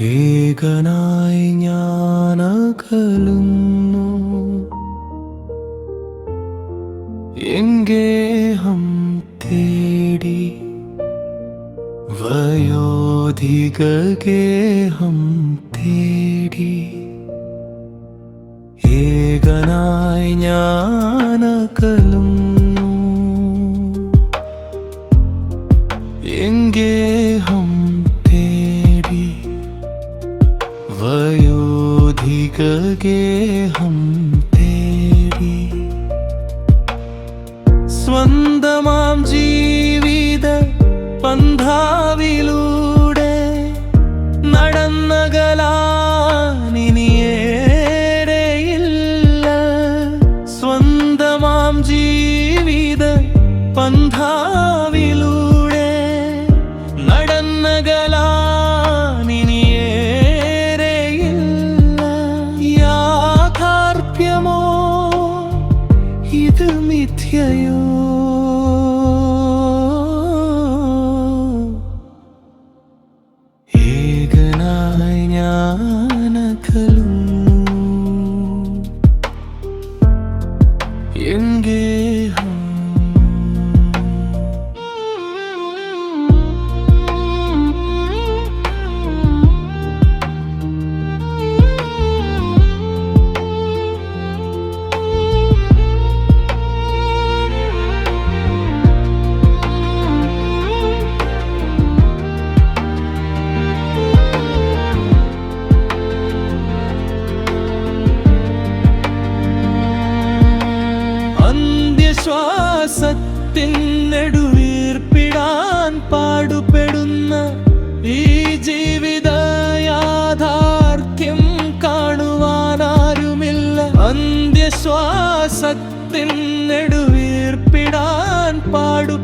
ഏകനായി ഞാനകലുന്നു. എങ്കേഹം തേടി വയോധികഗേഹം തേടി. ഏകനായി ഞാനകലുന്നു. എങ്കേഹം വയോധികഗേഹം തേടി സ്വന്തമാം ജീവിത പന്ഥാവിലൂടെ നടന്നകലാനിനിയേറെയില്ല സ്വന്തമാം ജീവിത പന്ഥാവിലൂടെ നടന്നകലാനിനിയേറെയില്ല യാഥാർത്ഥ്യമോ ഇത് മിഥ്യയോ? അന്ത്യശ്വാസത്തിനെടുവീർപ്പിടാൻ പാടുപെടുന്ന ഈ ജീവിത യാഥാർത്ഥ്യം കാണുവാനാരുമില്ല. അന്ത്യശ്വാസത്തിനെടുവീർപ്പിടാൻ പാടുപെടുന്ന